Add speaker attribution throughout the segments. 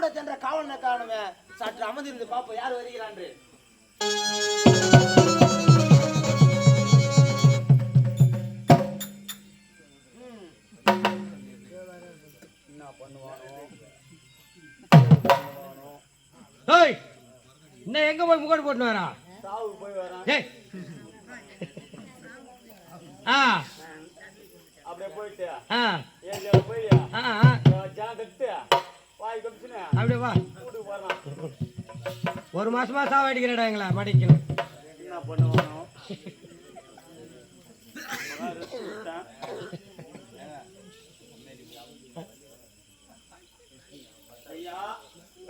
Speaker 1: கூட சென்ற காவலனை காணுமே சற்று அமர்ந்திருந்து பாப்போம் யார் வருகிறான்று.
Speaker 2: ஏய் இன்னும் எங்க போய் முகடு போட்டு வரா?
Speaker 1: சாவுக்கு போய்
Speaker 2: ஏய். ஆ.
Speaker 1: அப்படியே போயிட்டு
Speaker 2: ஆ. அப்படியே வா. ஒரு மாசமா சாவடிக்கிறடா எங்களை மடிக்கணும்
Speaker 1: என்ன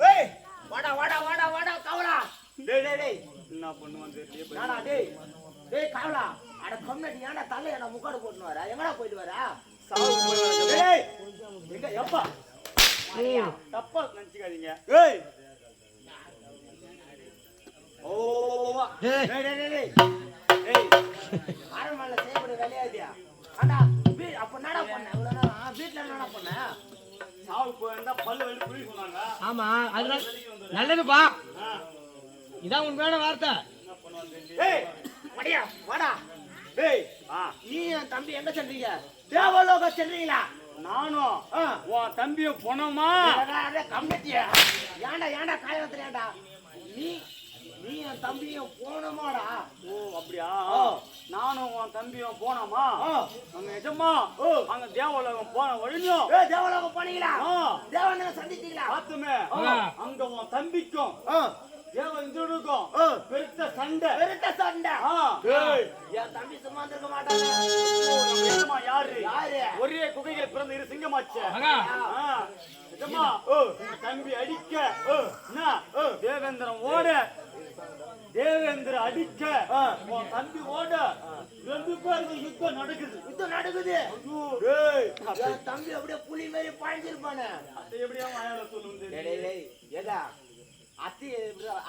Speaker 1: ஏய் வாடா வாடா வாடா வாடா காவலா. டேய் டேய் டேய். என்ன பண்ணுவான் தெரியல நாடா டேய் டேய் காவலா. அட கம்னடி ஏன்டா தலை என்ன முக்காடு போட்டுன்னு வர? எங்கடா போயிட்டு வர? சாவு போய் டேய் எங்க எப்பா? ஐயா தப்பா நினைச்சுக்காதீங்க. ஏய்! ஓ
Speaker 2: டேய்.
Speaker 1: டேய் டேய். டேய் வேலையாதியா? அடா வீ அப்ப என்னடா பண்ண? இவ்வளவு நேரம் வீட்ல என்னடா பண்ண? சாவு போயிருந்தா பல்லு வெளிய சொன்னாங்க.
Speaker 2: ஆமா அதனால நல்லதுப்பா. இதான் உண்மையான வார்த்தை.
Speaker 1: டேய் மடியா வாடா. டேய் நீ என் தம்பி எங்க சென்றீங்க? தேவலோக சென்றீங்களா? நானும் உன் தம்பியும் போனோமா கம்மிட்டியா. ஏன்டா ஏன்டா காயத்துல ஏன்டா நீ நீ என் தம்பியும் போனோமாடா. ஓ அப்படியா? நானும் உன் தம்பியும் போனோமா? அங்க நிஜமா அங்க தேவலோகம் போன வழியும் தேவலோகம் போனீங்களா? தேவனை சந்திச்சீங்களா? பார்த்துமே. அங்க உன் தம்பிக்கும் பெருத்த சண்டை. பெருத்த சண்டை. என் தம்பி சும்மா இருக்க மாட்டாங்க யாரு? யாரு? ஒரே குகையில் பிறந்த இரு சிங்கமாச்சே. தம்பி அடிக்க. தேவேந்திரன் ஓட. தேவேந்திர அடிக்க. உன் தம்பி ஓட. ரெண்டு பேருக்கு யுத்தம் நடக்குது. யுத்தம் நடக்குது. என் தம்பி அப்படியே புலி மாதிரி பாய்ஞ்சிருப்பானே. வாயால சொல்லுங்க அத்தை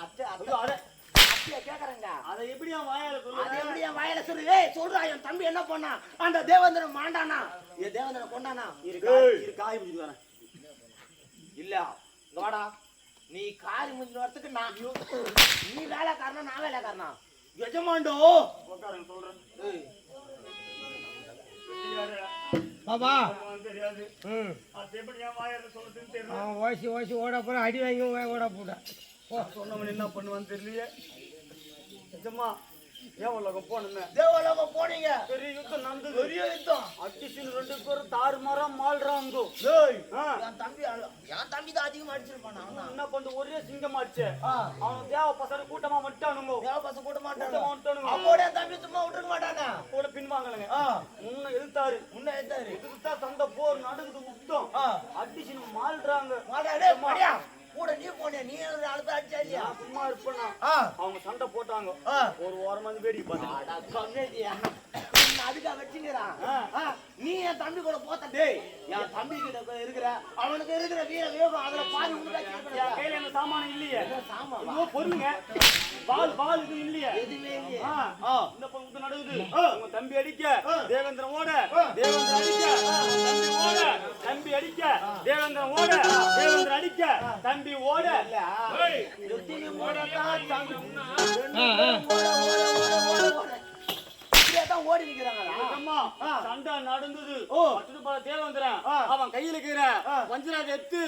Speaker 1: அத்தை அத்தை. கேக்குறேங்க. அதை எப்படியா வாயால சொல்லுங்க அதை எப்படியா வாயால சொல்லு? ஏய் சொல்றா என் தம்பி என்ன பண்ணா? அந்த தேவேந்திரன் மாண்டானா? ஏ தேவேந்திரன் கொண்டானா இருக்கா இரு காய் முடிஞ்சு வரேன். இல்ல வாடா. நீ காரி முடிஞ்சு வரதுக்கு நான் நீ வேலைக்காரனா நான் வேலைக்காரனா? எஜமாண்டோ. சொல்றேன். ஏய்
Speaker 2: பாபா
Speaker 1: தெரியாது.
Speaker 2: அவன் ஓசி ஓசி ஓட போற அடி வாங்கி ஓட போட
Speaker 1: சொன்னவன் என்ன பண்ணுவான்னு தெரியலையே. நிஜமா தேவலோகம் போனோமே? தேவலோகம் போனீங்க? பெரிய யுத்தம் நடந்தது. பெரிய யுத்தம். அடிச்சு ரெண்டு பேரும் தாறுமாறா மாள்றாங்க என் தம்பி என் தம்பி தான் அதிகமா அடிச்சிருப்பான் என்ன பண்ண? ஒரே சிங்கமாச்சு அவன் தேவ பசங்க கூட்டமா வந்துட்டானுங்க. தேவ பசங்க கூட்டமா வந்துட்டானுங்க. அப்போட தம்பி சும்மா விட்டுருக்க மாட்டாங்க கூட பின்வாங்கலங்க. முன்ன எழுத்தாரு முன்ன எழுத்தாரு எதிர்த்தா சண்டை போர் நடக்குது யுத்தம் அடிச்சு மாள்றாங்க கூட நீ போனியா? நீ ஒரு நாலு பேர் அடிச்சா இல்லையா? சும்மா இருப்பா அவங்க சண்டை போட்டாங்க. ஒரு ஓரமா வந்து வேடிக்கை பார்த்தாங்க அதுக்காக வச்சுங்கிறான் நீ என் தம்பி கூட போத்த டேய் என் தம்பி கிட்ட இருக்கிற அவனுக்கு இருக்கிற வீர வேகம் அதுல பாதி கையில என்ன சாமானம் இல்லையே? சாமான் பொருளுங்க பால் பால் இது இல்லையே? எதுவுமே இல்லையே. இந்த பக்கம் நடக்குது. உங்க தம்பி அடிக்க தேவேந்திரன் ஓட தேவேந்திரன் அடிக்க தம்பி ஓட தம்பி அடிக்க தேவேந்திரன் ஓட தேவேந்திரன் அடிக்க தம்பி ஓட. எத்தனை ஓடத்தான் சண்டை நடந்தது பல தேவேந்திரன் அவன் கையில இருக்கிற வஞ்சராஜ எடுத்து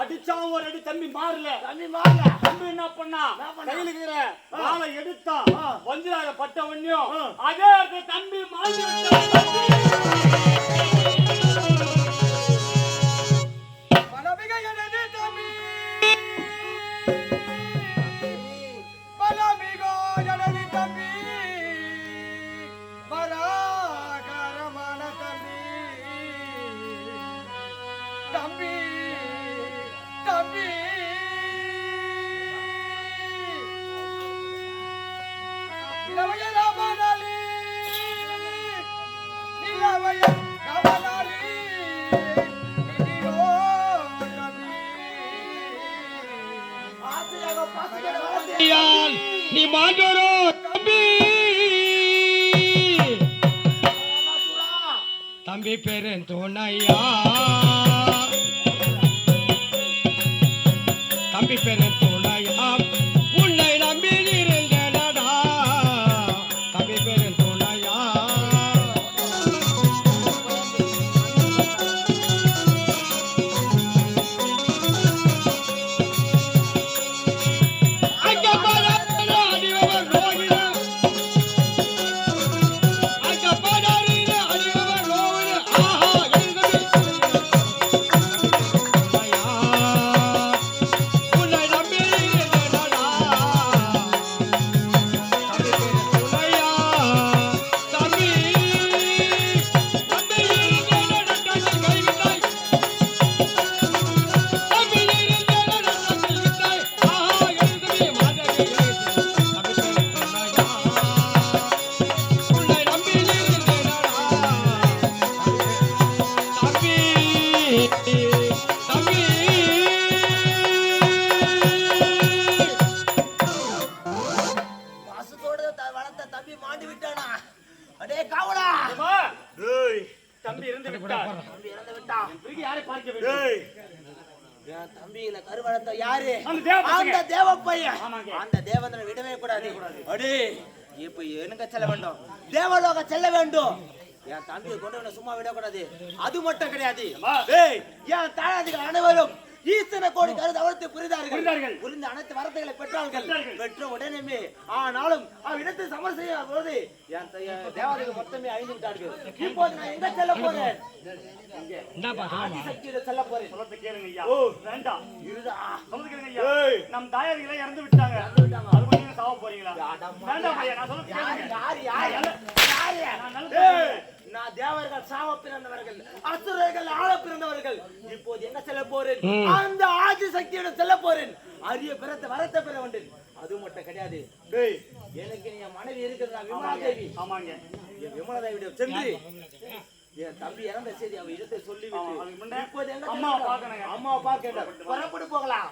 Speaker 1: அடிச்சான் ஒரு அடி தம்பி மாறல. தம்பி மாறல. தம்பி என்ன பண்ணா? கையில இருக்கிற வாளை எடுத்தான். வஞ்சராஜ பட்ட உடனேயும் அதே தம்பி மாறி
Speaker 2: நீ மாண்டோரோ தம்பி? தம்பி பேரு தோணையா?
Speaker 3: விட்டானா அடே காவலா
Speaker 1: ஏய், தம்பி இருந்து விட்டார்.
Speaker 3: தம்பி இறந்து விட்டான்
Speaker 1: பிறகு யாரை பார்க்க வேண்டும்?
Speaker 3: என் தம்பியில கருவளர்த்த யாரு?
Speaker 1: அந்த தேவ பசங்க.
Speaker 3: அந்த தேவ பையன். அந்த தேவதனை விடவே கூடாது. அடே. இப்ப எனுங்க செல்ல வேண்டும்? தேவலோக செல்ல வேண்டும். என் தம்பியை கொண்டு சும்மா விடக்கூடாது. அது மட்டும் கிடையாது. என் தாயாதிகள் அனைவரும் ஈசன கோடி கருது அவர்த்து புரிந்தார்கள். புரிந்த அனைத்து வரத்தைகளை பெற்றார்கள். பெற்ற உடனே ஆனாலும் அவ்விடத்தை சமர் செய்ய போது என் தேவதைகள் மொத்தமே அழிந்து விட்டார்கள். இப்போது நான் எங்க செல்ல போறேன்? செல்ல போறேன்.
Speaker 1: சொல்றத கேளுங்க ஐயா. வேண்டாம்
Speaker 3: இருடா.
Speaker 1: சொல்றது கேளுங்க ஐயா. நம் தாயாரிகளை இறந்து விட்டாங்க.
Speaker 3: இறந்து விட்டாங்க.
Speaker 1: அது சாவ போறீங்களா. வேண்டாம் ஐயா நான் சொல்றது
Speaker 3: யார் யார் யார் யார்?
Speaker 1: நான் நல்ல-
Speaker 3: நான் தேவர்கள் சாவ பிறந்தவர்கள் அசுரர்கள் ஆள பிறந்தவர்கள். இப்போது எங்க செல்ல போறேன்? அந்த ஆதி சக்தியோட செல்ல போறேன். அரிய பிறத்த வரத்தை பெற வேண்டும் அது மட்டும் கிடையாது. டேய், எனக்கு என் மனைவி இருக்கிறதா? விமலா தேவி.
Speaker 1: ஆமாங்க.
Speaker 3: என் விமலா தேவியிடம் சென்று என் தம்பி இறந்த செய்தி அவ இடத்தை சொல்லி இப்போது
Speaker 1: அம்மாவை
Speaker 3: செல்ல
Speaker 1: பார்க்கணுங்க.
Speaker 3: அம்மாவை பார்க்க புறப்பட்டு போகலாம்.